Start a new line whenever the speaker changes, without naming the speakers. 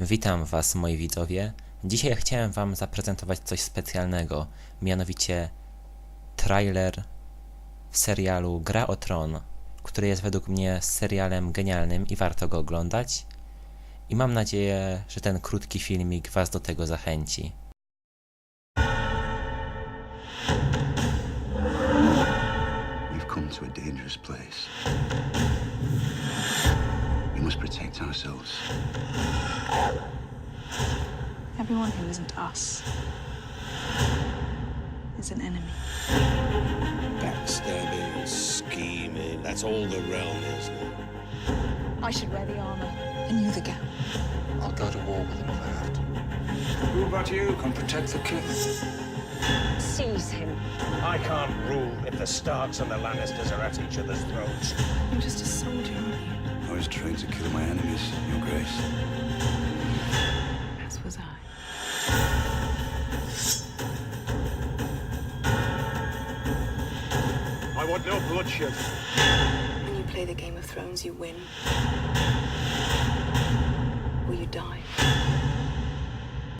Witam Was, moi widzowie. Dzisiaj chciałem Wam zaprezentować coś specjalnego, mianowicie trailer serialu Gra o Tron, który jest według mnie serialem genialnym i warto go oglądać. I mam nadzieję, że ten krótki filmik Was do tego zachęci.
We've come to a dangerous place. We must protect ourselves.
Everyone who isn't us is an enemy.
Backstabbing, scheming, that's all the realm is.
I should wear the armor and you the gown.
I'll go to war with them if I have to.
Who but you can protect the king?
Seize him.
I can't rule if the Starks and the Lannisters are at each other's throats.
You?
I to kill my enemies, Your Grace.
As was I.
I want no bloodshed.
When you play the Game of Thrones, you win. Or you die.